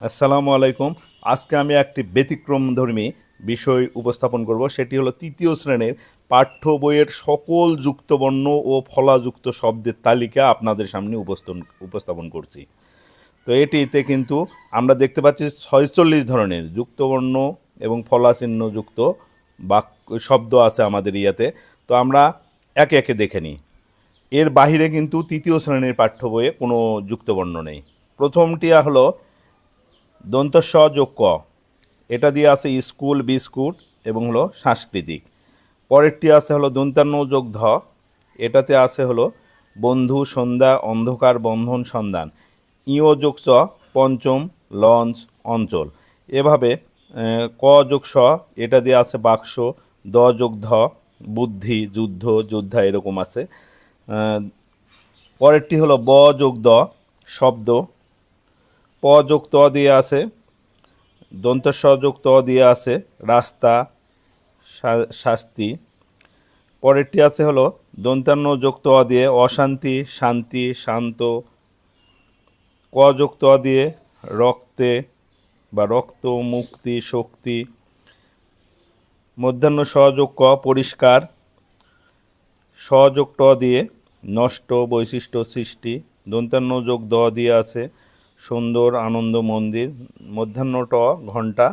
আসসালামু আলাইকুম। আজকে আমি একটি ব্যতিক্রমধর্মী বিষয় উপস্থাপন করব। সেটি হলো তৃতীয় শ্রেণির পাঠ্য বইয়ের সকল যুক্তবর্ণ ও ফলাযুক্ত শব্দের তালিকা আপনাদের সামনে উপস্থাপন উপস্থাপন করছি। তো এটিতে কিন্তু আমরা দেখতে পাচ্ছি ছয়চল্লিশ ধরনের যুক্তবর্ণ এবং ফলাচিহ্ন যুক্ত বাক্য, শব্দ আছে আমাদের ইয়াতে। তো আমরা একে একে দেখে নিই। এর বাহিরে কিন্তু তৃতীয় শ্রেণির পাঠ্য বইয়ে কোনো যুক্তবর্ণ নেই। প্রথমটি হলো দন্তস্ব যোগ ক এটা দিয়ে আছে স্কুল, বিস্কুট এবং হলো সাংস্কৃতিক। পরেরটি আছে হলো দন্তান্ন যোগ ধ এটাতে আছে হলো বন্ধু, সন্ধ্যা, অন্ধকার, বন্ধন, সন্ধান। ইও যোগ চ পঞ্চম, লঞ্চ, অঞ্চল। এভাবে ক যোগ স, এটা দিয়ে আছে বাক্স, দ যোগ ধ, বুদ্ধি, যুদ্ধ, যোদ্ধা এরকম আছে। পরেরটি হলো ব যোগ দ, শব্দ প যোগ ত দিয়ে আছে দন্তস্ব যোগ ত দিয়ে আছে, রাস্তা শাস্তি। পরেরটি আছে হলো দন্তান্ন যোগ ত দিয়ে অশান্তি, শান্তি, শান্ত। ক যোগ ত দিয়ে রক্তে বা রক্ত, মুক্তি, শক্তি। মধ্যাহ্ন সহযোগ ক পরিষ্কার। সহযোগ ট দিয়ে নষ্ট বৈশিষ্ট্য সৃষ্টি। দন্তান্ন যোগ দ দিয়ে আছে সুন্দর আনন্দ মন্দির মধ্যাহ্ন ট ঘণ্টা,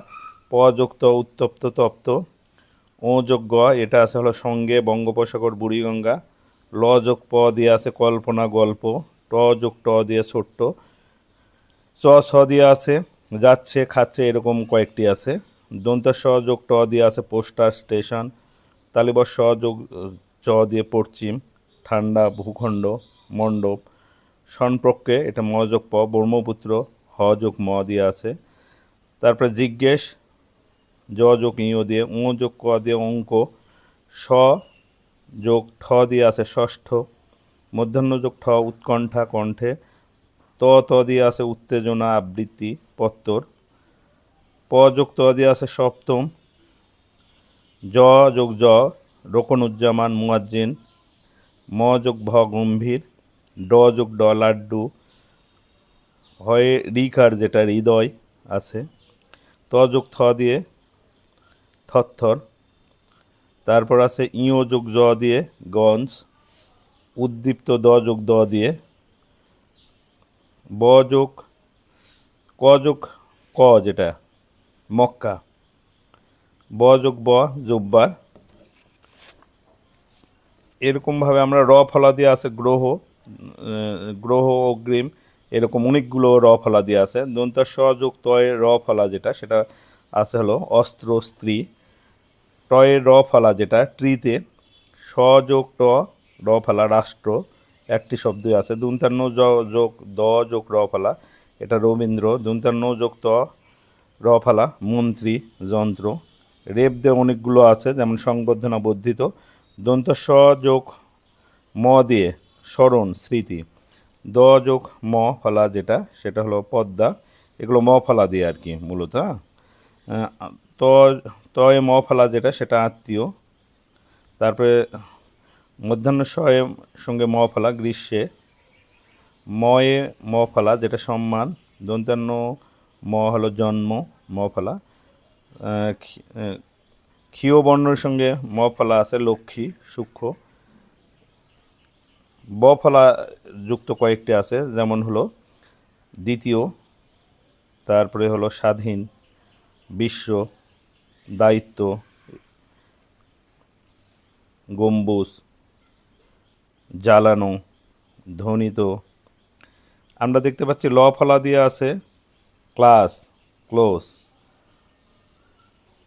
পযুক্ত উত্তপ্ত তপ্ত, অযোগ্য, এটা আছে হলো সঙ্গে বঙ্গোপসাগর, বুড়িগঙ্গা ল যোগ প দিয়ে আছে কল্পনা গল্প ট যোগ ট দিয়ে ছোট্ট, চ ছ দিয়ে আছে যাচ্ছে খাচ্ছে এরকম কয়েকটি আছে, দন্ত সহযোগ ট দিয়ে আছে পোস্টার স্টেশন, তালিবর সহযোগ চ দিয়ে পশ্চিম, ঠান্ডা ভূখণ্ড, মণ্ডপ সম্পর্কে এটা মযোগ প, ব্রহ্মপুত্র হ যোগ ম দিয়ে আছে। তারপরে জিজ্ঞেস জ যোগ ইও দিয়ে ও যোগ ক দিয়ে অঙ্ক, স যোগ ঠ দিয়ে আছে ষষ্ঠ, মধ্যাহ্ন যোগ ঠ উৎকণ্ঠা কণ্ঠে, ত ত দিয়ে আছে উত্তেজনা আবৃত্তি, পত্তর, প যোগ ত দিয়ে আছে সপ্তম, জ যোগ জ রোকনুজ্জামান মুয়াজ্জিন, ম যোগ ভ গম্ভীর ড যোগ ড লাড্ডু হয় রিকার যেটা হৃদয় আছে। ত যোগ থ দিয়ে থরথর তারপর আছে ইও যোগ জ দিয়ে গঞ্জ। উদ্দীপ্ত দ যোগ দ দিয়ে ব যোগ ক যোগ ক যেটা মক্কা। ব যোগ ব জব্বার এরকমভাবে আমরা র ফলা দিয়ে আছে গ্রহ। গ্রহ অগ্রিম, এরকম অনেকগুলো র ফলা দিয়ে আছে। দন্ত সযোগ তয় র ফলা যেটা, সেটা আছে হলো অস্ত্র, স্ত্রী। টয়ের র ফলা যেটা ট্রিতে সযোগ ট র ফলা, রাষ্ট্র। একটি শব্দই আছে। দুন্তান্ন যোগ দ যোগ র ফলা, এটা রবীন্দ্র। দুন্তান্ন যোগ ত র ফালা, মন্ত্রী, যন্ত্র। রেপ দিয়ে অনেকগুলো আছে, যেমন সংবর্ধনা বর্ধিত। দন্ত স যোগ ম দিয়ে স্মরণ, স্মৃতি। দ যোগ ম ফলা যেটা, সেটা হলো পদ্মা। এগুলো ম ফলা দিয়ে আর কি, মূলত হ্যাঁ? ত, তয় ম ফলা যেটা, সেটা আত্মীয়। তারপরে মধ্যাহ্ন শয়ে সঙ্গে ম ফলা, গ্রীষ্মে। ময়ে ম ফলা যেটা সম্মান দন্তান্ন ম হলো জন্ম, ম ফলা। ক্ষীয় বর্ণের সঙ্গে ম ফলা আছে লক্ষ্মী, সূক্ষ্ম। ব ফলা যুক্ত কয়েকটি আছে, যেমন হলো দ্বিতীয়, তারপরে হলো স্বাধীন, বিশ্ব, দায়িত্ব, গম্বুজ, জ্বালানো, ধ্বনিত। আমরা দেখতে পাচ্ছি ল ফলা দিয়ে আছে, ক্লাস, ক্লোজ।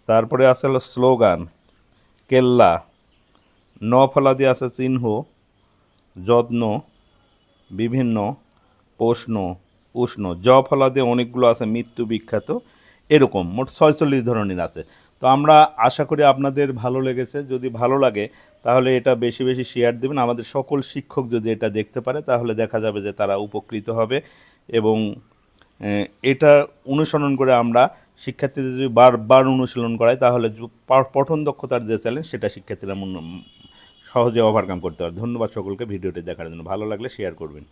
তারপরে আছে হলো স্লোগান, কেল্লা। ন ফলা দিয়ে আছে চিহ্ন যত্ন, বিভিন্ন প্রশ্ন, উষ্ণ জ ফলা দিয়ে অনেকগুলো আছে, মৃত্যু বিখ্যাত, এরকম মোট ছয়চল্লিশ ধরনের আছে। তো আমরা আশা করি আপনাদের ভালো লেগেছে। যদি ভালো লাগে, তাহলে এটা বেশি বেশি শেয়ার দেবেন। আমাদের সকল শিক্ষক যদি এটা দেখতে পারে, তাহলে দেখা যাবে যে তারা উপকৃত হবে এবং এটা অনুসরণ করে আমরা শিক্ষার্থীদের যদি বারবার অনুশীলন করাই, তাহলে পঠন দক্ষতার যে চ্যালেঞ্জ সেটা শিক্ষার্থীরা সহজে ওভারকাম করতে পারে। ধন্যবাদ সকলকে ভিডিওটি দেখার জন্য। ভালো লাগলে শেয়ার করবেন।